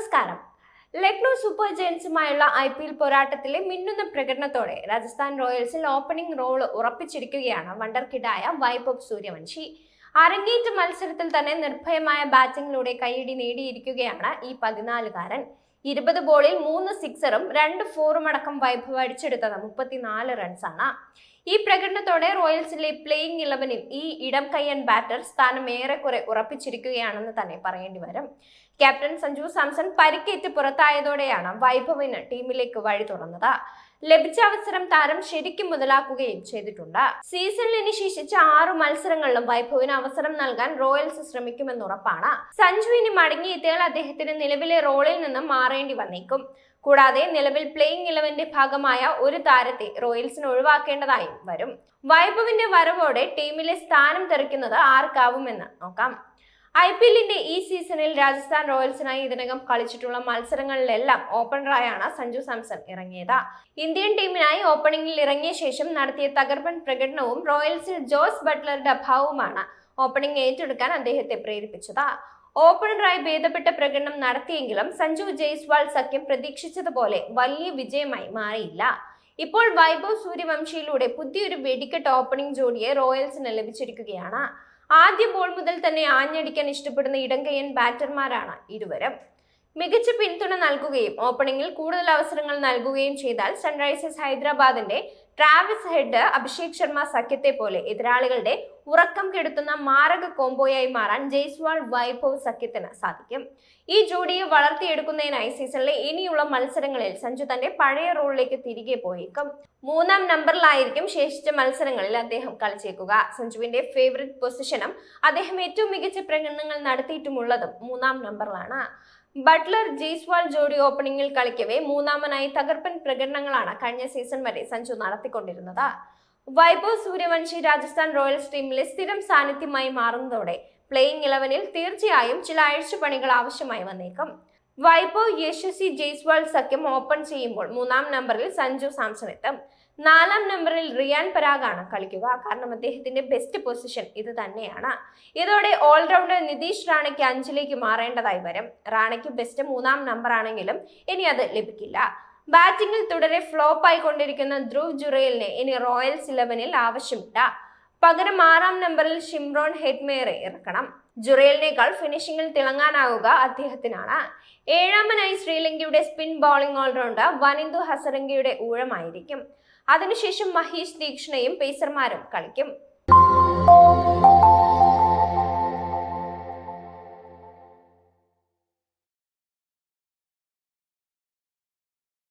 നമസ്കാരം. ലക്നൗ സൂപ്പർ ജയൻസുമായുള്ള I P L പോരാട്ടത്തിലെ മിന്നുന്ന പ്രകടനത്തോടെ രാജസ്ഥാൻ റോയൽസിൽ ഓപ്പണിംഗ് റോൾ ഉറപ്പിച്ചിരിക്കുകയാണ് വണ്ടർ കിഡായ വൈഭവ് സൂര്യവംശി. അരങ്ങേറ്റ മത്സരത്തിൽ തന്നെ നിർഭയമായ ബാറ്റിംഗിലൂടെ കൈയിടി നേടിയിരിക്കുകയാണ് ഈ പതിനാലുകാരൻ. ഇരുപത് ബോളിൽ മൂന്ന് സിക്സറും രണ്ട് ഫോറും അടക്കം വൈഭവ് അടിച്ചെടുത്തത് മുപ്പത്തിനാല് റൺസാണ് ഈ പ്രകടനത്തോടെ റോയൽസിലെ പ്ലേയിങ് ഇലവനിൽ ഈ ഇടം കയ്യൻ ബാറ്റർ സ്ഥാനം ഏറെക്കുറെ ഉറപ്പിച്ചിരിക്കുകയാണെന്ന് തന്നെ പറയേണ്ടി വരും. ക്യാപ്റ്റൻ സഞ്ജു സാംസൺ പരിക്കേറ്റ് പുറത്തായതോടെയാണ് വൈഭവിന് ടീമിലേക്ക് വഴി തുറന്നത്. ലഭിച്ച അവസരം താരം ശരിക്കും മുതലാക്കുകയും ചെയ്തിട്ടുണ്ട്. സീസണിന് ശേഷിച്ച ആറു മത്സരങ്ങളിലും വൈഭവിന് അവസരം നൽകാൻ റോയൽസ് ശ്രമിക്കുമെന്ന് ഉറപ്പാണ്. സഞ്ജു ഇനി മടങ്ങിയെത്തിയാൽ അദ്ദേഹത്തിന് നിലവിലെ റോളിൽ നിന്നും മാറേണ്ടി വന്നേക്കും. കൂടാതെ നിലവിൽ പ്ലേയിങ് ഇലവന്റെ ഭാഗമായ ഒരു താരത്തെ റോയൽസിന് ഒഴിവാക്കേണ്ടതായും വരും. വൈഭവിന്റെ വരവോടെ ടീമിലെ സ്ഥാനം തെറിക്കുന്നത് ആർക്കാവുമെന്ന് നോക്കാം. ഐ പി എല്ലിന്റെ ഈ സീസണിൽ രാജസ്ഥാൻ റോയൽസിനായി ഇതിനകം കളിച്ചിട്ടുള്ള മത്സരങ്ങളിലെല്ലാം ഓപ്പണറായാണ് സഞ്ജു സാംസൺ ഇറങ്ങിയത്. ഇന്ത്യൻ ടീമിനായി ഓപ്പണിംഗിൽ ഇറങ്ങിയ ശേഷം നടത്തിയ തകർപ്പൻ പ്രകടനവും റോയൽസിൽ ജോസ് ബട്ട്ലറുടെ അഭാവവുമാണ് ഓപ്പണിംഗ് ഏറ്റെടുക്കാൻ അദ്ദേഹത്തെ പ്രേരിപ്പിച്ചത്. ഓപ്പണറായി ഭേദപ്പെട്ട പ്രകടനം നടത്തിയെങ്കിലും സഞ്ജു ജയ്സ്വാൾ സഖ്യം പ്രതീക്ഷിച്ചതുപോലെ വലിയ വിജയമായി മാറിയില്ല. ഇപ്പോൾ വൈഭവ് സൂര്യവംശിയിലൂടെ പുതിയൊരു വെടിക്കെട്ട് ഓപ്പണിംഗ് ജോഡിയെ റോയൽസിന് ലഭിച്ചിരിക്കുകയാണ്. ആദ്യ ബോൾ മുതൽ തന്നെ ആഞ്ഞടിക്കാൻ ഇഷ്ടപ്പെടുന്ന ഇടങ്കയ്യൻ ബാറ്റർമാരാണ് ഇരുവരും. മികച്ച പിന്തുണ നൽകുകയും ഓപ്പണിംഗിൽ കൂടുതൽ അവസരങ്ങൾ നൽകുകയും ചെയ്താൽ സൺറൈസേഴ്സ് ഹൈദരാബാദിന്റെ ട്രാവിസ് ഹെഡ് അഭിഷേക് ശർമ്മ സഖ്യത്തെ പോലെ എതിരാളികളുടെ ഉറക്കം കെടുത്തുന്ന മാരക കോംബോയായി മാറാൻ ജയ്സ്വാൾ വൈഭവ് സഖ്യത്തിന് സാധിക്കും. ഈ ജോഡിയെ വളർത്തിയെടുക്കുന്നതിനായി സീസണിലെ ഇനിയുള്ള മത്സരങ്ങളിൽ സഞ്ജു തന്റെ പഴയ റോളിലേക്ക് തിരികെ പോയേക്കും. മൂന്നാം നമ്പറിലായിരിക്കും ശേഷിച്ച മത്സരങ്ങളിൽ അദ്ദേഹം കളിച്ചേക്കുക. സഞ്ജുവിന്റെ ഫേവറേറ്റ് പൊസിഷനും അദ്ദേഹം ഏറ്റവും മികച്ച പ്രകടനങ്ങൾ നടത്തിയിട്ടുമുള്ളതും മൂന്നാം നമ്പറിലാണ്. ബട്ട്ലർ ജയ്സ്വാൾ ജോഡി ഓപ്പണിംഗിൽ കളിക്കവേ മൂന്നാമനായി തകർപ്പൻ പ്രകടനങ്ങളാണ് കഴിഞ്ഞ സീസൺ വരെ സഞ്ജു നടത്തിക്കൊണ്ടിരുന്നത്. വൈഭവ് സൂര്യവംശി രാജസ്ഥാൻ റോയൽസ് ടീമിലെ സ്ഥിരം സാന്നിധ്യമായി മാറുന്നതോടെ പ്ലേയിങ് ഇലവനിൽ തീർച്ചയായും ചില അഴിച്ചുപണികൾ ആവശ്യമായി വന്നേക്കും. വൈഭവ് യശസ്വി ജയ്സ്വാൾ സഖ്യം ഓപ്പൺ ചെയ്യുമ്പോൾ മൂന്നാം നമ്പറിൽ സഞ്ജു സാംസൺ എത്തും. നാലാം നമ്പറിൽ റിയാൻ പരാഗാണ് കളിക്കുക. കാരണം അദ്ദേഹത്തിന്റെ ബെസ്റ്റ് പൊസിഷൻ ഇത് തന്നെയാണ്. ഇതോടെ ഓൾറൗണ്ടർ നിതീഷ് റാണയ്ക്ക് അഞ്ചിലേക്ക് മാറേണ്ടതായി വരും. റാണയ്ക്ക് ബെസ്റ്റ് മൂന്നാം നമ്പർ ആണെങ്കിലും ഇനി അത് ലഭിക്കില്ല. ബാറ്റിംഗിൽ തുടരെ ഫ്ലോപ്പ് ആയിക്കൊണ്ടിരിക്കുന്ന ധ്രുവ് ജുറേലിനെ ഇനി റോയൽസ് ഇലവനിൽ ആവശ്യമില്ല. പകരം ആറാം നമ്പറിൽ ഷിംറോൺ ഹെഡ്മേറെ ഇറക്കണം. ജുറേലിനേക്കാൾ ഫിനിഷിംഗിൽ തിളങ്ങാനാവുക അദ്ദേഹത്തിനാണ്. ഏഴാമനായി ശ്രീലങ്കയുടെ സ്പിൻ ബൗളിംഗ് ഓൾറൗണ്ടർ വനിന്ദു ഹസരംഗയുടെ ഊഴമായിരിക്കും. അതിനുശേഷം മഹേഷ് ദീക്ഷണയും പേസർമാരും കളിക്കും.